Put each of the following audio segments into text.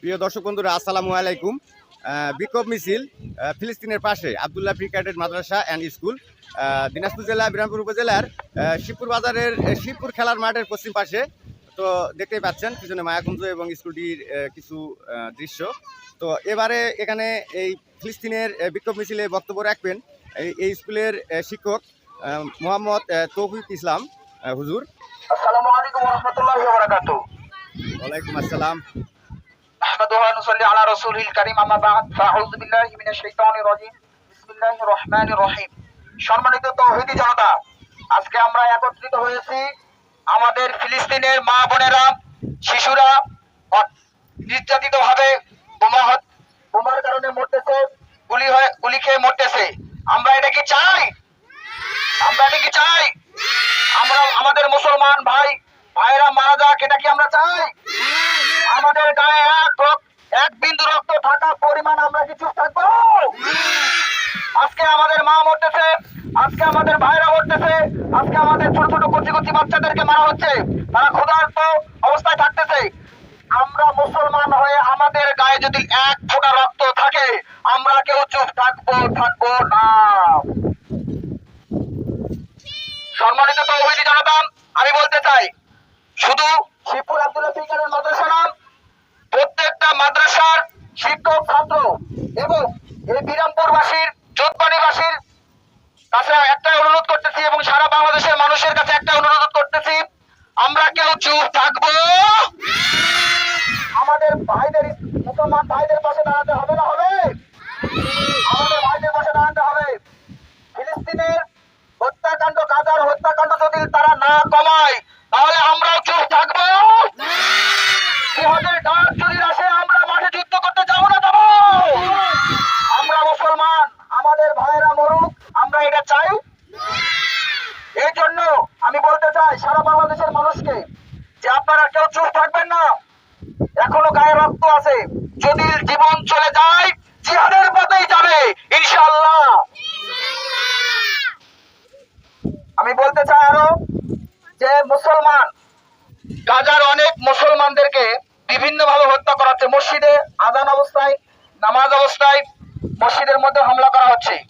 প্রিয় দর্শক বন্ধুরা আসসালামু আলাইকুম। বিক্ষোভ মিছিল ফিলিস্তিনের পাশে Abdullah free cadet Madrasa and school Dinajpur জেলা বিরামপুর উপজেলার শিবপুর বাজারের শিবপুর খেলার মাঠের পশ্চিম পাশে। তো দেখতেই পাচ্ছেন পিছনে মায়াকুঞ্জ এবং স্কুলটির কিছু দৃশ্য। তো এবারে এখানে এই ফিলিস্তিনের বিক্ষোভ মিছিলে বক্তব্য রাখবেন এই- স্কুলের শিক্ষক মোহাম্মদ তৌফিক ইসলাম হুজুর। আসসালামু আলাইকুম ওয়া রাহমাতুল্লাহি ওয়া বারাকাতুহু। ওয়ালাইকুম আসসালাম। نحمده ونصلي على رسوله الكريم أما بعد فأعوذ بالله من الشيطان الرجيم بسم الله الرحمن الرحيم সম্মানিত তৌহিদি জনতা আজকে আমরা একত্রিত হয়েছি আমাদের ফিলিস্তিনের মা বোনেরা শিশুরা নির্যাতিত ভাবে বোমা হত- বোমার কারণে মরতেছে গুলি হয়ে গুলি খেয়ে মরতেছে আমরা এটা কি চাই আমরা এটা কি চাই আমরা আমাদের মুসলমান ভাই ভাইরা মারা যাক এটা কি আমরা চাই আমাদের গায়ে থাকা পরিমাণ আমরা কি চুপ থাকব? আজকে আমাদের মা মরতেছে, আজকে আমাদের ভাইরা মরতেছে, আজকে আমাদের ছোট ছোট কচি কচি বাচ্চাদেরকে মারা হচ্ছে। তারা ক্ষুধার্ত অবস্থায় থাকতেছে। আমরা মুসলমান হয়ে আমাদের গায়ে যদি এক ফোঁটা রক্ত থাকে, আমরা কেউ চুপ থাকব থাকব না। সম্মানিত তৌহিদি জনতা আমি বলতে চাই, শুধু শিবপুর আব্দুল্লাহ মাদ্রাসা নাম প্রত্যেকটা মাদ্রাসার শিক্ষক, ছাত্র এবং এই বিরামপুরবাসীর যোধবাড়িবাসীর কাছে একটাই অনুরোধ করতেছি এবং সারা বাংলাদেশের মানুষের কাছে একটা অনুরোধ করতেছি, আমরা কেউ চুপ থাকব। আমাদের ভাইদের মুসলমান ভাইদের পাশে দাঁড়াতে হবে না, হবে? আমাদের ভাইদের পাশে দাঁড়াতে হবে। ফিলিস্তিনের হত্যাকাণ্ড গাজার আপনারা কেউ চুপ থাকবেন না। এখনও গায়ে রক্ত আছে। যদি জীবন চলে যায়, জিহাদের পথেই যাবে, ইনশাআল্লাহ। আমি বলতে চাই আরও যে, মুসলমান, গাজার অনেক মুসলমানদেরকে বিভিন্ন ভাবে হত্যা করা হচ্ছে মসজিদে আজান অবস্থায়, নামাজ অবস্থায় মসজিদের মধ্যে হামলা করা হচ্ছে।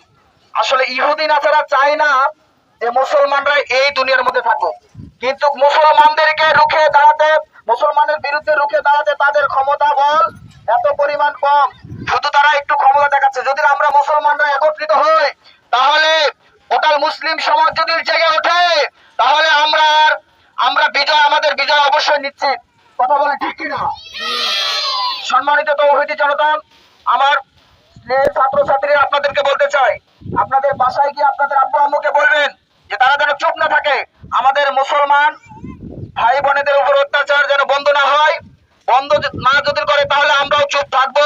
আসলে ইহুদি নাচারা চায় না যে, মুসলমানরা এই দুনিয়ার মধ্যে থাকুক। কিন্তু মুসলমানদেরকে রুখে দাঁড়াতে, মুসলমানের বিরুদ্ধে রুখে দাঁড়াতে তাদের ক্ষমতা বল এত পরিমাণ কম। শুধু তারা একটু ক্ষমতা দেখাচ্ছে। যদি আমরা মুসলমানরা একত্রিত হই, তাহলে টোটাল মুসলিম সমাজ যদি জেগে ওঠে, তাহলে আমরা আমরা বিজয়, আমাদের বিজয় অবশ্যই নিশ্চিত। কথা বলে ঠিক কিনা? সম্মানিত তৌহিদি জনতা, আমার ছাত্রছাত্রীরা আপনাদেরকে বলতে চাই। আপনাদের বাসায় গিয়ে আপনাদের আব্বু আম্মুকে বলবেন যে তারা যেন আমাদের মুসলমান ভাই বোনেদের উপর অত্যাচার যেন বন্ধ না হয়, বন্ধ না যদি করে, তাহলে আমরাও চুপ থাকব।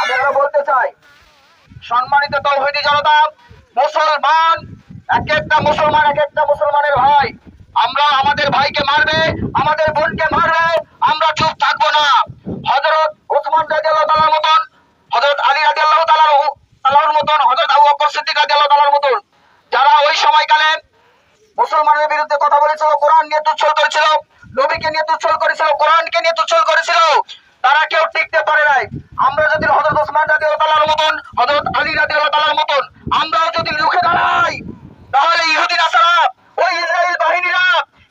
আমি আরও বলতে চাই, সম্মানিত তৌহিদি জনতা, মুসলমান, এক একটা মুসলমান, এক একটা মুসলমানের ভাই, আমরা আমাদের ভাইকে মারবে, আমাদের বোনকে মারবে, আমরা চুপ থাকব না। হযরত ওসমান রাদিয়াল্লাহু তাআলার মতন, হযরত আলী রাদিয়াল্লাহু তাআলার তাআলার মতন, হযরত আবু বকর সিদ্দিক রাদিয়াল্লাহু তাআলার মতন মুসলমানের বিরুদ্ধে কথা বলেছিল, কোরআন নিয়ে তুচ্ছল করেছিল, নবীকে নিয়ে তুচ্ছল করেছিল, কোরআনকে নিয়ে তুচ্ছল করেছিল। তারা কেউ টিকতে পারে নাই। আমরা যদি হযরত ওসমান রাদিয়াল্লাহু তাআলার মতন, হযরত আলী রাদিয়াল্লাহু তাআলার মতন, আমরাও যদি রুখে দাঁড়াই, তাহলে ইহুদি নাসারা ওই ইসরায়েল বাহিনীরা,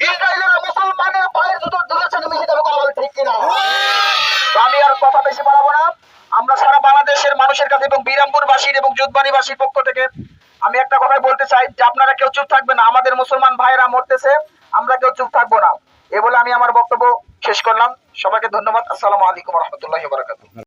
ইসরায়েলের মুসলমানের পায়ের জুতো ধরেছে মিশে যাবে কথা ঠিক কিনা? আমি আর কথা বেশি বাড়াবো না। আমরা সারা বাংলাদেশের মানুষের কাছে এবং বিরামপুরবাসীর এবং যোধবাণীবাসীর পক্ষ থেকে আমি একটা কথাই বলতে চাই যে আপনারা কেউ চুপ থাকবে না। আমাদের মুসলমান ভাইয়েরা মরতেছে, আমরা কেউ চুপ থাকব না। এ বলে আমি আমার বক্তব্য শেষ করলাম। সবাইকে ধন্যবাদ। আসসালামু আলাইকুম রহমতুল্লাহ বারাকাতুহ।